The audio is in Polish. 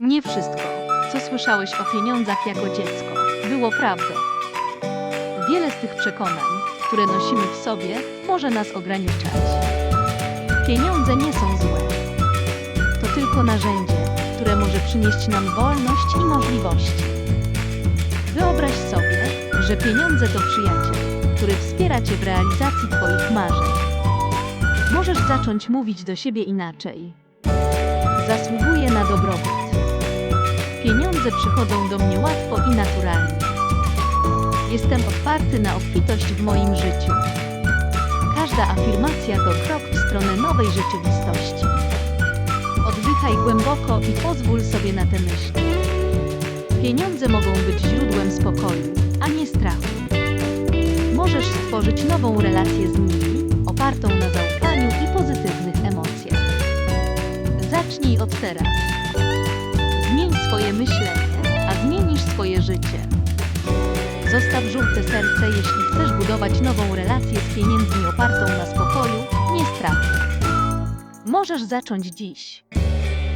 Nie wszystko, co słyszałeś o pieniądzach jako dziecko, było prawdą. Wiele z tych przekonań, które nosimy w sobie, może nas ograniczać. Pieniądze nie są złe. To tylko narzędzie, które może przynieść nam wolność i możliwości. Wyobraź sobie, że pieniądze to przyjaciel, który wspiera Cię w realizacji Twoich marzeń. Możesz zacząć mówić do siebie inaczej. Zasługuję na dobrobyt. Pieniądze przychodzą do mnie łatwo i naturalnie. Jestem otwarty na obfitość w moim życiu. Każda afirmacja to krok w stronę nowej rzeczywistości. Oddychaj głęboko i pozwól sobie na te myśli. Pieniądze mogą być źródłem spokoju, a nie strachu. Możesz stworzyć nową relację z nimi, opartą na zaufaniu i pozytywnych emocjach. Zacznij od teraz. Swoje myślenie, a zmienisz swoje życie. Zostaw żółte serce, jeśli chcesz budować nową relację z pieniędzmi opartą na spokoju, nie strachu. Możesz zacząć dziś.